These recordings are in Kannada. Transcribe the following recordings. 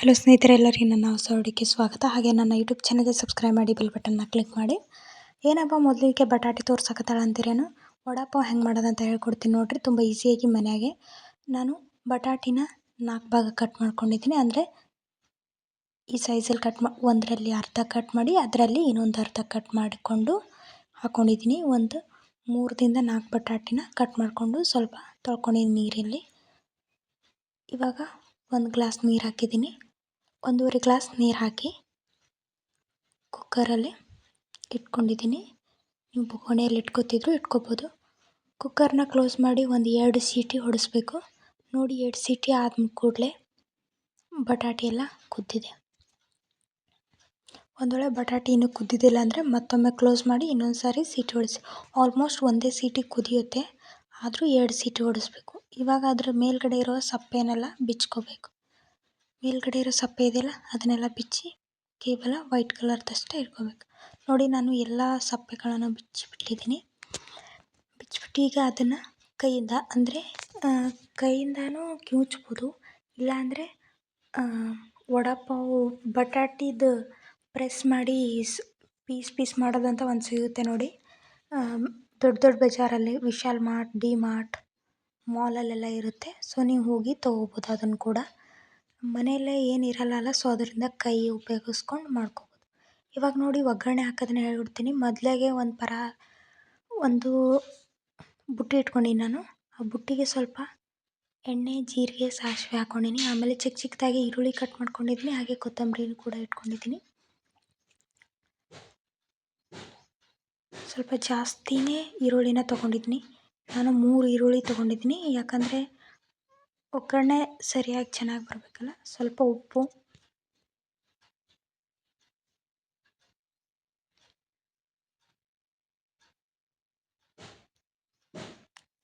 ಹಲೋ ಸ್ನೇಹಿತರೆ, ಎಲ್ಲರಿಗೆ ನನ್ನ ಹೊಸ ಅಡುಗೆ ಸ್ವಾಗತ. ಹಾಗೆ ನನ್ನ ಯೂಟ್ಯೂಬ್ ಚಾನಲ್ಗೆ ಸಬ್ಸ್ಕ್ರೈಬ್ ಮಾಡಿ ಬೆಲ್ ಬಟನ್ನ ಕ್ಲಿಕ್ ಮಾಡಿ. ಏನಪ್ಪ, ಮೊದಲಿಗೆ ಬಟಾಟೆ ತೋರ್ಸಕತ್ತಾಳ ಅಂತೀರೇನು? ವಡಾಪಾವ್ ಹೆಂಗೆ ಮಾಡೋದಂತ ಹೇಳ್ಕೊಡ್ತೀನಿ ನೋಡಿರಿ. ತುಂಬ ಈಸಿಯಾಗಿ ಮನೆಯಾಗೆ ನಾನು ಬಟಾಟಿನ ನಾಲ್ಕು ಭಾಗ ಕಟ್ ಮಾಡ್ಕೊಂಡಿದ್ದೀನಿ. ಅಂದರೆ ಈ ಸೈಜಲ್ಲಿ ಕಟ್ ಮಾ, ಒಂದರಲ್ಲಿ ಅರ್ಧ ಕಟ್ ಮಾಡಿ, ಅದರಲ್ಲಿ ಇನ್ನೊಂದು ಅರ್ಧ ಕಟ್ ಮಾಡಿಕೊಂಡು ಹಾಕ್ಕೊಂಡಿದ್ದೀನಿ ಒಂದು ಮೂರರಿಂದ ನಾಲ್ಕು ಬಟಾಟಿನ ಕಟ್ ಮಾಡಿಕೊಂಡು ಸ್ವಲ್ಪ ತೊಳ್ಕೊಂಡಿದ್ದೀನಿ ನೀರಲ್ಲಿ. ಇವಾಗ ಒಂದು ಗ್ಲಾಸ್ ನೀರು ಹಾಕಿದ್ದೀನಿ. ಒಂದೂವರೆ ಗ್ಲಾಸ್ ನೀರು ಹಾಕಿ ಕುಕ್ಕರಲ್ಲಿ ಇಟ್ಕೊಂಡಿದ್ದೀನಿ. ನೀವು ಬೊಗಣೆಯಲ್ಲಿ ಇಟ್ಕೋತಿದ್ರು ಇಟ್ಕೋಬೋದು. ಕುಕ್ಕರ್ನ ಕ್ಲೋಸ್ ಮಾಡಿ ಒಂದು ಎರಡು ಸೀಟಿ ಹೊಡಿಸ್ಬೇಕು. ನೋಡಿ, ಎರಡು ಸೀಟಿ ಆದ ಕೂಡಲೇ ಬಟಾಟೆ ಎಲ್ಲ ಕುದ್ದಿದೆ. ವೇಳೆ ಬಟಾಟೆ ಇನ್ನೂ ಕುದ್ದಿದ್ದಿಲ್ಲ ಅಂದರೆ ಮತ್ತೊಮ್ಮೆ ಕ್ಲೋಸ್ ಮಾಡಿ ಇನ್ನೊಂದು ಸಾರಿ ಸೀಟಿ ಹೊಡಿಸಿ. ಆಲ್ಮೋಸ್ಟ್ ಒಂದೇ ಸೀಟಿ ಕುದಿಯುತ್ತೆ. ಆದರೂ ಎರಡು ಸೀಟಿ ಹೊಡಿಸ್ಬೇಕು. ಇವಾಗ ಅದ್ರ ಮೇಲ್ಗಡೆ ಇರೋ ಸಪ್ಪೆನೆಲ್ಲ ಬಿಚ್ಕೋಬೇಕು. ಮೇಲ್ಗಡೆ ಇರೋ ಸಪ್ಪೆ ಇದೆಯಲ್ಲ, ಅದನ್ನೆಲ್ಲ ಬಿಚ್ಚಿ ಕೇವಲ ವೈಟ್ ಕಲರ್ದಷ್ಟೇ ಇಟ್ಕೋಬೇಕು. ನೋಡಿ, ನಾನು ಎಲ್ಲ ಸಪ್ಪೆಗಳನ್ನು ಬಿಚ್ಚಿಬಿಟ್ಟಿದ್ದೀನಿ. ಬಿಚ್ಚಿಬಿಟ್ಟು ಈಗ ಅದನ್ನು ಕೈಯಿಂದ, ಅಂದರೆ ಕೈಯಿಂದನೂ ಕಿವುಚ್ಬೋದು ಇಲ್ಲಾಂದರೆ ವಡಾಪಾವು ಬಟಾಟಿದು ಪ್ರೆಸ್ ಮಾಡಿ ಪೀಸ್ ಪೀಸ್ ಮಾಡೋದಂತ ಒಂದು ಸಿಗುತ್ತೆ ನೋಡಿ. ದೊಡ್ಡ ದೊಡ್ಡ ಬಜಾರಲ್ಲಿ, ವಿಶಾಲ್ ಮಾರ್ಟ್, ಡಿ ಮಾರ್ಟ್, ಮಾಲಲ್ಲೆಲ್ಲ ಇರುತ್ತೆ. ಸೊ, ನೀವು ಹೋಗಿ ತೊಗೋಬೋದು ಅದನ್ನು ಕೂಡ. ಮನೆಯಲ್ಲೇ ಏನು ಇರಲ್ಲಲ್ಲ ಸೊ ಅದರಿಂದ ಕೈ ಉಪಯೋಗಿಸ್ಕೊಂಡು ಮಾಡ್ಕೊಬೋದು. ಇವಾಗ ನೋಡಿ ಒಗ್ಗರಣೆ ಹಾಕೋದನ್ನ ಹೇಳ್ಬಿಡ್ತೀನಿ. ಮೊದಲಿಗೆ ಒಂದು ಪರ, ಒಂದು ಬುಟ್ಟಿ ಇಟ್ಕೊಂಡೀನಿ ನಾನು. ಆ ಬುಟ್ಟಿಗೆ ಸ್ವಲ್ಪ ಎಣ್ಣೆ, ಜೀರಿಗೆ, ಸಾಸಿವೆ ಹಾಕ್ಕೊಂಡೀನಿ ಆಮೇಲೆ ಚಿಕ್ಕ ಚಿಕ್ಕದಾಗಿ ಈರುಳ್ಳಿ ಕಟ್ ಮಾಡ್ಕೊಂಡಿದ್ದೀನಿ ಹಾಗೆ ಕೊತ್ತಂಬರಿನೂ ಕೂಡ ಇಟ್ಕೊಂಡಿದ್ದೀನಿ. ಸ್ವಲ್ಪ ಜಾಸ್ತಿನೇ ಈರುಳ್ಳಿನ ತೊಗೊಂಡಿದ್ದೀನಿ ನಾನು ಮೂರು ಈರುಳ್ಳಿ ತೊಗೊಂಡಿದ್ದೀನಿ. ಯಾಕಂದರೆ ಒಗ್ಗರಣೆ ಸರಿಯಾಗಿ ಚೆನ್ನಾಗಿ ಬರಬೇಕಲ್ಲ? ಸ್ವಲ್ಪ ಉಪ್ಪು.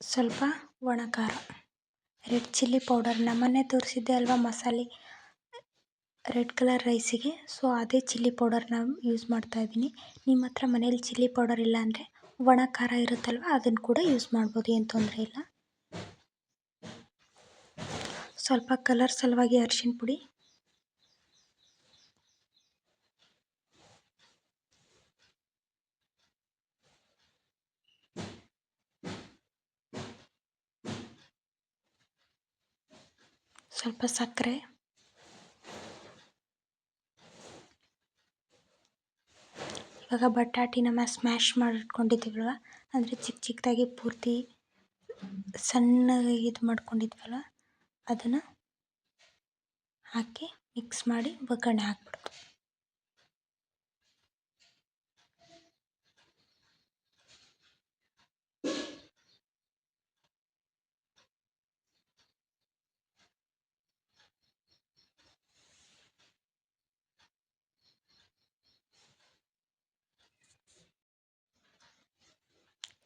ಸ್ವಲ್ಪ ಒಣ ಖಾರ. Red chilli powder. ನಮ್ಮನ್ನೇ ತೋರಿಸಿದ್ದೆ ಅಲ್ವಾ ಮಸಾಲೆ? ರೆಡ್ ಕಲರ್ ರೈಸಿಗೆ. ಸೊ, ಅದೇ ಚಿಲ್ಲಿ ಪೌಡರ್ನ ಯೂಸ್ ಮಾಡ್ತಾ ಇದ್ದೀನಿ. ನಿಮ್ಮ ಹತ್ರ ಮನೇಲಿ ಚಿಲ್ಲಿ ಪೌಡರ್ ಇಲ್ಲ ಅಂದರೆ ಒಣ ಖಾರ ಇರುತ್ತಲ್ವ? ಅದನ್ನು ಕೂಡ ಯೂಸ್ ಮಾಡ್ಬೋದು, ಏನು ತೊಂದರೆ ಇಲ್ಲ. ಸ್ವಲ್ಪ ಕಲರ್ ಸಲುವಾಗಿ ಅರಿಶಿನ ಪುಡಿ. ಸ್ವಲ್ಪ ಸಕ್ಕರೆ. ಇವಾಗ ಬಟಾಟಿ ನಮ್ಮ ಸ್ಮ್ಯಾಶ್ ಮಾಡಿಟ್ಕೊಂಡಿದ್ದೀವಲ್ವ ಅಂದರೆ ಚಿಕ್ಕ ಚಿಕ್ಕದಾಗಿ ಪೂರ್ತಿ ಸಣ್ಣಗೆ ಇದು ಮಾಡ್ಕೊಂಡಿದ್ವಲ್ವ? ಅದನ್ನು ಹಾಕಿ ಮಿಕ್ಸ್ ಮಾಡಿ ಒಗ್ಗರಣೆ ಹಾಕ್ಬಿಡೋದು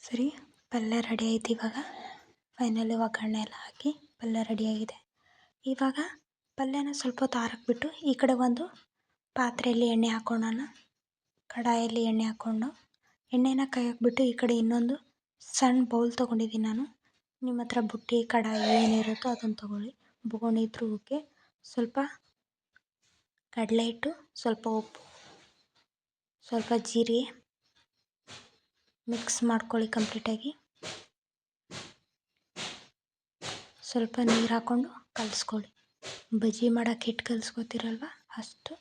ಸರಿ, ಪಲ್ಯ ರೆಡಿ ಆಯ್ತು ಇವಾಗ. ಫೈನಲಿ ಒಗ್ಗರಣೆ ಎಲ್ಲ ಹಾಕಿ ಪಲ್ಯ ರೆಡಿಯಾಗಿದೆ. ಇವಾಗ ಪಲ್ಯನ ಸ್ವಲ್ಪ ಹೊತ್ತು ಆರಕ್ಬಿಟ್ಟು ಈ ಕಡೆ ಒಂದು ಪಾತ್ರೆಯಲ್ಲಿ ಎಣ್ಣೆ ಹಾಕ್ಕೊಳ್ಳೋಣ ಕಡಾಯಲ್ಲಿ ಎಣ್ಣೆ ಹಾಕ್ಕೊಂಡು ಎಣ್ಣೆನ ಕೈ ಹಾಕ್ಬಿಟ್ಟು ಈ ಕಡೆ ಇನ್ನೊಂದು ಸಣ್ಣ ಬೌಲ್ ತೊಗೊಂಡಿದ್ದೀನಿ ನಾನು. ನಿಮ್ಮ ಹತ್ರ ಬುಟ್ಟಿ, ಕಡಾಯಿ ಏನಿರುತ್ತೋ ಅದನ್ನು ತೊಗೊಳ್ಳಿ. ಬೋಗಣಿ ಇದ್ರೂ ಓಕೆ. ಸ್ವಲ್ಪ ಕಡಲೆ ಹಿಟ್ಟು, ಸ್ವಲ್ಪ ಉಪ್ಪು, ಸ್ವಲ್ಪ ಜೀರಿಗೆ ಮಿಕ್ಸ್ ಮಾಡ್ಕೊಳ್ಳಿ ಕಂಪ್ಲೀಟಾಗಿ. ಸ್ವಲ್ಪ ನೀರು ಹಾಕ್ಕೊಂಡು ಕಲಿಸ್ಕೊಳ್ಳಿ. ಬಜ್ಜಿ ಮಾಡೋಕೆ ಹಿಟ್ಟು ಕಲಿಸ್ಕೊತೀರಲ್ವ? ಅಷ್ಟು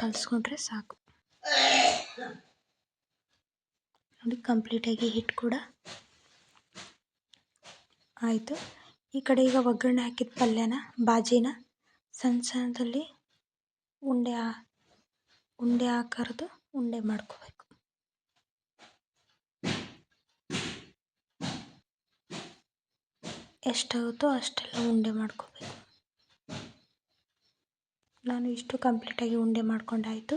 ಕಲಿಸ್ಕೊಂಡ್ರೆ ಸಾಕು. ನೋಡಿ ಕಂಪ್ಲೀಟಾಗಿ ಹಿಟ್ಟು ಕೂಡ ಆಯಿತು. ಈ ಕಡೆ ಈಗ ಒಗ್ಗರಣೆ ಹಾಕಿದ ಪಲ್ಯನ, ಬಾಜಿನ? ಸಣ್ಣ ಸಣ್ಣದಲ್ಲಿ ಉಂಡೆ ಉಂಡೆ ಆಕಾರದ್ದು ಉಂಡೆ ಮಾಡ್ಕೋಬೇಕು. ಎಷ್ಟಾಗುತ್ತೋ ಅಷ್ಟೆಲ್ಲ ಉಂಡೆ ಮಾಡ್ಕೋಬೇಕು. ನಾನು ಇಷ್ಟು ಕಂಪ್ಲೀಟಾಗಿ ಉಂಡೆ ಮಾಡ್ಕೊಂಡಾಯಿತು.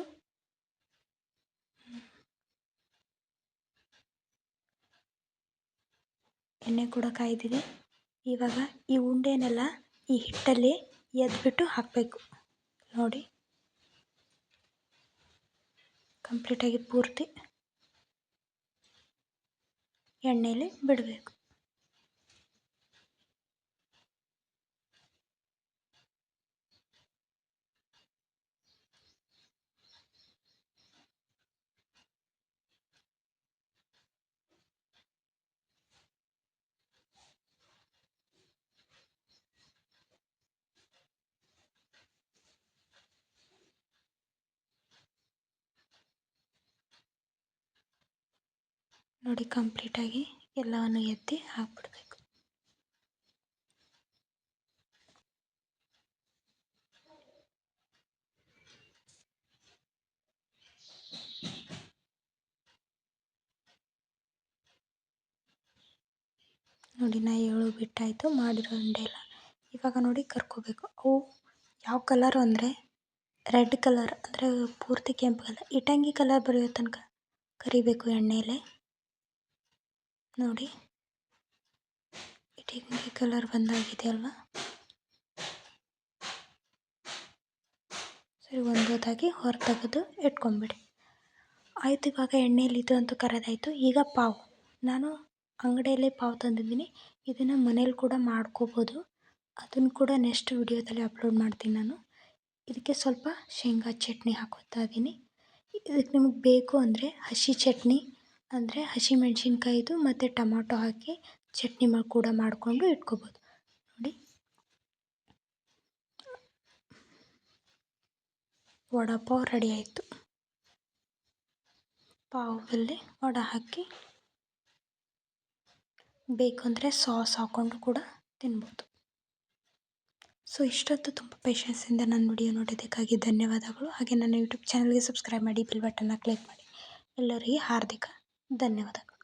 ಎಣ್ಣೆ ಕೂಡ ಕಾಯ್ದಿದೆ. ಇವಾಗ ಈ ಉಂಡೆನೆಲ್ಲ ಈ ಹಿಟ್ಟಲ್ಲಿ ಎದ್ಬಿಟ್ಟು ಹಾಕಬೇಕು. ನೋಡಿ. ಕಂಪ್ಲೀಟಾಗಿ ಪೂರ್ತಿ ಎಣ್ಣೆಯಲ್ಲಿ ಬಿಡಬೇಕು. ನೋಡಿ ಕಂಪ್ಲೀಟಾಗಿ ಎಲ್ಲವನ್ನು ಎತ್ತಿ ಹಾಕ್ಬಿಡ್ಬೇಕು. ನೋಡಿ, ನಾ ಏಳು ಬಿಟ್ಟಾಯಿತು, ಮಾಡಿರೋ ಉಂಡೆ ಎಲ್ಲ. ಇವಾಗ ನೋಡಿ ಕರ್ಕೋಬೇಕು. ಅವು ಯಾವ ಕಲರು ಅಂದರೆ ರೆಡ್ ಕಲರ್ ಅಂದರೆ ಪೂರ್ತಿ ಕೆಂಪು ಕಲರ್ ಇಟಂಗಿ ಕಲರ್ ಬರೆಯೋ ತನಕ ಕರಿಬೇಕು ಎಣ್ಣೆಲೆ. ನೋಡಿ. ಇಟ್ಟಿಗೆ ಕಲರ್ ಬಂದಾಗಿದೆ ಅಲ್ವಾ? ಸರಿ, ಒಂದೋದಾಗಿ ಹೊರ ತೆಗೆದು ಇಟ್ಕೊಂಬಿಡಿ. ಆಯಿತು, ಇವಾಗ ಎಣ್ಣೆಯಲ್ಲಿ ಇದು ಅಂತೂ ಕರೆದಾಯಿತು. ಈಗ ಪಾವು. ನಾನು ಅಂಗಡಿಯಲ್ಲೇ ಪಾವು ತಂದಿದ್ದೀನಿ. ಇದನ್ನು ಮನೇಲಿ ಕೂಡ ಮಾಡ್ಕೋಬೋದು. ಅದನ್ನು ಕೂಡ ನೆಕ್ಸ್ಟ್ ವಿಡಿಯೋದಲ್ಲಿ ಅಪ್ಲೋಡ್ ಮಾಡ್ತೀನಿ ನಾನು. ಇದಕ್ಕೆ ಸ್ವಲ್ಪ ಶೇಂಗಾ ಚಟ್ನಿ ಹಾಕೋತಾ ಇದ್ದೀನಿ. ಇದಕ್ಕೆ ನಿಮಗೆ ಬೇಕು ಅಂದರೆ ಹಸಿ ಚಟ್ನಿ ಅಂದರೆ ಹಸಿಮೆಣ್ಸಿನ್ಕಾಯಿದು ಮತ್ತು ಟೊಮಾಟೊ ಹಾಕಿ ಚಟ್ನಿ ಮಾಡಿ ಕೂಡ ಮಾಡಿಕೊಂಡು ಇಟ್ಕೋಬೋದು. ನೋಡಿ. ವಡಾಪಾವ್ ರೆಡಿ ಆಯಿತು. ಪಾವಲ್ಲಿ ವಡ ಹಾಕಿ ಬೇಕು ಅಂದರೆ ಸಾಸ್ ಹಾಕ್ಕೊಂಡು ಕೂಡ ತಿನ್ಬೋದು. ಸೊ ಇಷ್ಟೊತ್ತು ತುಂಬ ಪೇಷನ್ಸಿಂದ ನನ್ನ ವಿಡಿಯೋ ನೋಡಿದ್ದಕ್ಕಾಗಿ ಧನ್ಯವಾದಗಳು. ಹಾಗೆ ನನ್ನ ಯೂಟ್ಯೂಬ್ ಚಾನಲ್ಗೆ ಸಬ್ಸ್ಕ್ರೈಬ್ ಮಾಡಿ ಬಿಲ್ ಬಟನ್ನ ಕ್ಲಿಕ್ ಮಾಡಿ. ಎಲ್ಲರಿಗೆ ಹಾರ್ದಿಕ ಧನ್ಯವಾದಗಳು